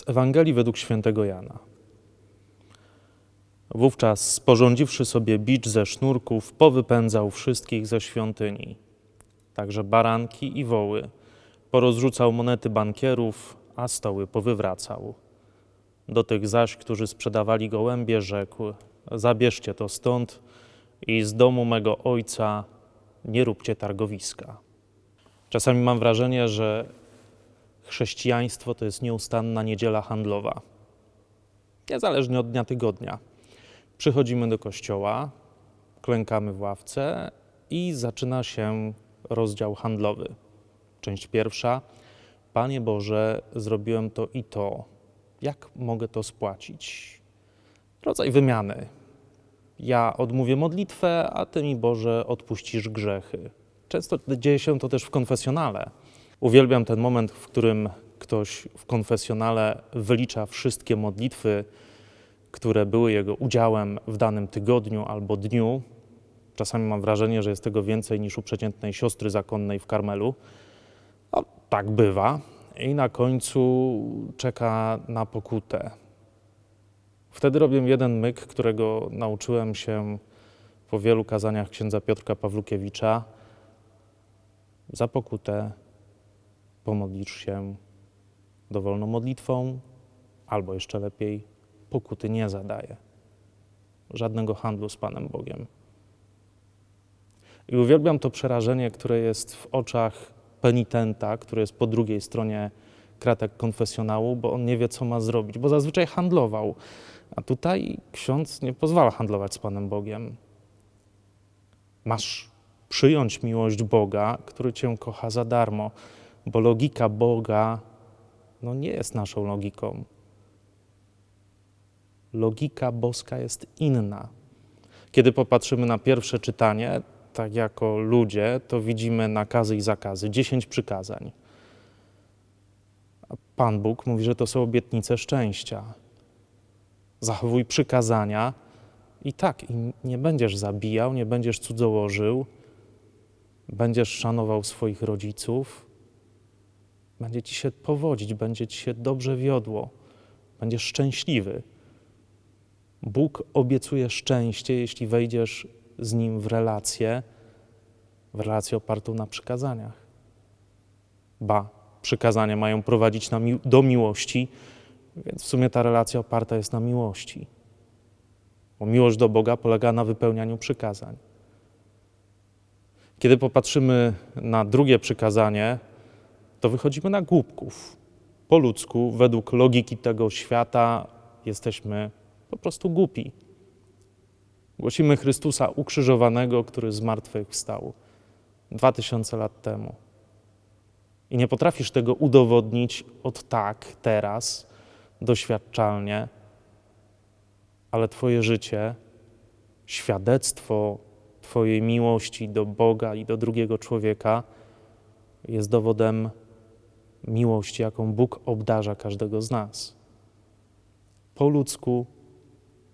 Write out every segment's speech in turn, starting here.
Z Ewangelii według świętego Jana. Wówczas, sporządziwszy sobie bicz ze sznurków, powypędzał wszystkich ze świątyni, także baranki i woły. Porozrzucał monety bankierów, a stoły powywracał. Do tych zaś, którzy sprzedawali gołębie, rzekł: Zabierzcie to stąd i z domu mego ojca nie róbcie targowiska. Czasami mam wrażenie, że chrześcijaństwo to jest nieustanna niedziela handlowa. Niezależnie od dnia tygodnia. Przychodzimy do kościoła, klękamy w ławce i zaczyna się rozdział handlowy. Część pierwsza. Panie Boże, zrobiłem to i to. Jak mogę to spłacić? Rodzaj wymiany. Ja odmówię modlitwę, a Ty mi Boże odpuścisz grzechy. Często dzieje się to też w konfesjonale. Uwielbiam ten moment, w którym ktoś w konfesjonale wylicza wszystkie modlitwy, które były jego udziałem w danym tygodniu albo dniu. Czasami mam wrażenie, że jest tego więcej niż u przeciętnej siostry zakonnej w Karmelu. No, tak bywa. I na końcu czeka na pokutę. Wtedy robię jeden myk, którego nauczyłem się po wielu kazaniach księdza Piotrka Pawlukiewicza. Za pokutę pomodlisz się dowolną modlitwą, albo jeszcze lepiej, pokuty nie zadaje. Żadnego handlu z Panem Bogiem. I uwielbiam to przerażenie, które jest w oczach penitenta, który jest po drugiej stronie kratek konfesjonału, bo on nie wie, co ma zrobić, bo zazwyczaj handlował. A tutaj ksiądz nie pozwala handlować z Panem Bogiem. Masz przyjąć miłość Boga, który cię kocha za darmo, bo logika Boga no nie jest naszą logiką. Logika boska jest inna. Kiedy popatrzymy na pierwsze czytanie, tak jako ludzie, to widzimy nakazy i zakazy, dziesięć przykazań. A Pan Bóg mówi, że to są obietnice szczęścia. Zachowuj przykazania i tak, i nie będziesz zabijał, nie będziesz cudzołożył, będziesz szanował swoich rodziców, będzie ci się powodzić, będzie ci się dobrze wiodło, będziesz szczęśliwy. Bóg obiecuje szczęście, jeśli wejdziesz z Nim w relację, w relację opartą na przykazaniach. Ba, przykazania mają prowadzić mi- do miłości, więc w sumie ta relacja oparta jest na miłości. Bo miłość do Boga polega na wypełnianiu przykazań. Kiedy popatrzymy na drugie przykazanie, to wychodzimy na głupków. Po ludzku, według logiki tego świata, jesteśmy po prostu głupi. Głosimy Chrystusa ukrzyżowanego, który z martwych wstał dwa tysiące lat temu. I nie potrafisz tego udowodnić od tak, teraz, doświadczalnie, ale Twoje życie, świadectwo Twojej miłości do Boga i do drugiego człowieka jest dowodem miłości, jaką Bóg obdarza każdego z nas. Po ludzku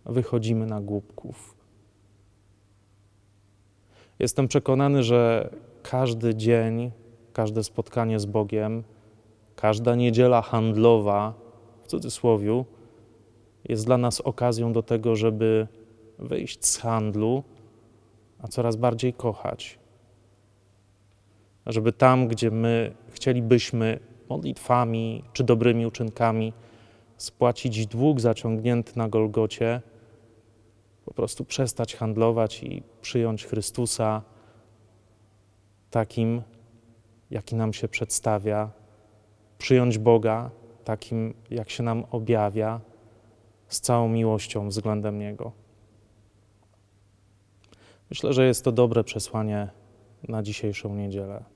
wychodzimy na głupków. Jestem przekonany, że każdy dzień, każde spotkanie z Bogiem, każda niedziela handlowa, w cudzysłowie, jest dla nas okazją do tego, żeby wyjść z handlu, a coraz bardziej kochać. Żeby tam, gdzie my chcielibyśmy modlitwami czy dobrymi uczynkami spłacić dług zaciągnięty na Golgocie, po prostu przestać handlować i przyjąć Chrystusa takim, jaki nam się przedstawia, przyjąć Boga takim, jak się nam objawia, z całą miłością względem Niego. Myślę, że jest to dobre przesłanie na dzisiejszą niedzielę.